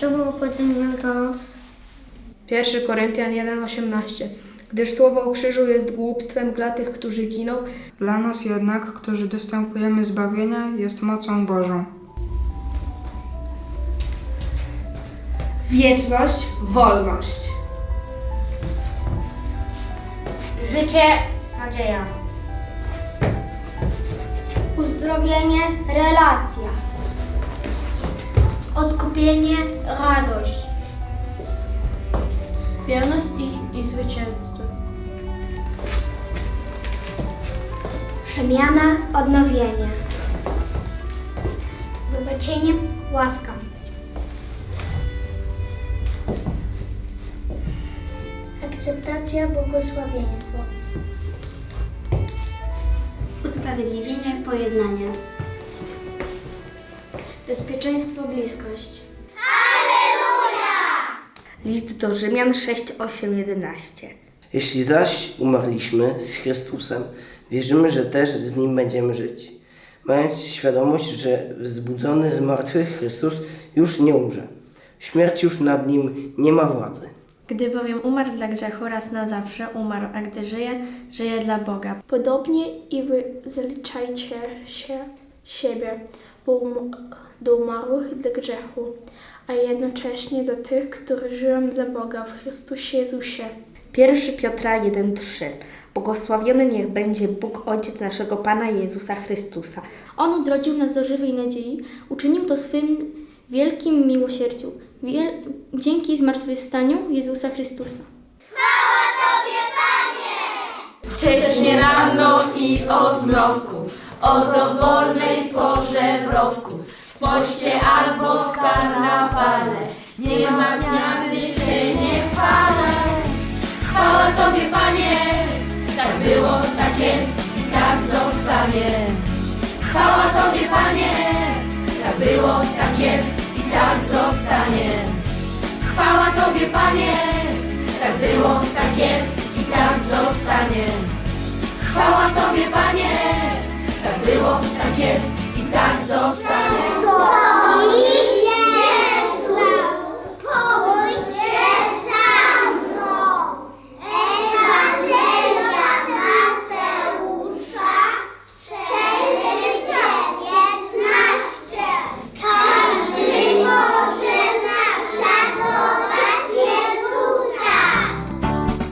Czego pochodzi Wielkanoc? 1 Koryntian 1,18 Gdyż słowo o krzyżu jest głupstwem dla tych, którzy giną, Dla nas jednak, którzy dostępujemy zbawienia, jest mocą Bożą. Wieczność, wolność. Życie, nadzieja. Uzdrowienie, relacja. Odkupienie, radość. Wierność i, i zwycięstwo. Przemiana, odnowienie. Wybaczenie, łaska. Akceptacja, błogosławieństwo. Usprawiedliwienie, pojednanie. Bezpieczeństwo, bliskość. List do Rzymian 6, 8, 11. Jeśli zaś umarliśmy z Chrystusem, wierzymy, że też z Nim będziemy żyć. Mając świadomość, że wzbudzony z martwych Chrystus już nie umrze. Śmierć już nad Nim nie ma władzy. Gdy bowiem umarł dla grzechu raz na zawsze, umarł, a gdy żyje, żyje dla Boga. Podobnie i wy zaliczajcie się siebie do um- do umarłych dla grzechu, a jednocześnie do tych, którzy żyją dla Boga w Chrystusie Jezusie. 1 Piotra 1, 3. Błogosławiony niech będzie Bóg Ojciec naszego Pana Jezusa Chrystusa. On odrodził nas do żywej nadziei, uczynił to swym wielkim miłosierdziu, wiel- dzięki zmartwychwstaniu Jezusa Chrystusa. Wcześnie rano i o zmroku, o dowolnej porze w roku, w poście albo w karnawale, nie ma dnia, gdy się nie chwalę. Chwała Tobie, Panie, tak było, tak jest i tak zostanie. Chwała Tobie, Panie, tak było, tak jest i tak zostanie. Chwała Tobie, Panie, tak było, tak i zostanie.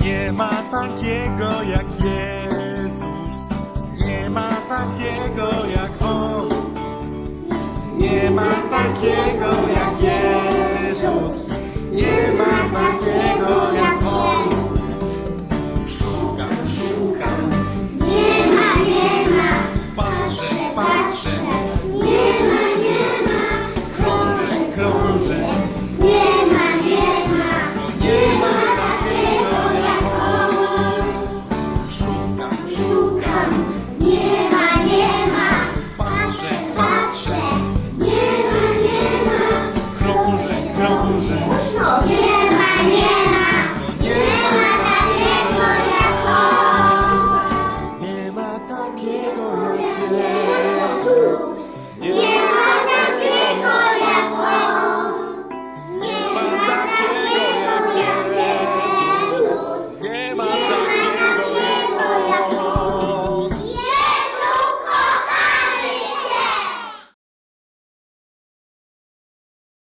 Nie ma takiego jak Jezus, nie ma takiego jak On, nie ma takiego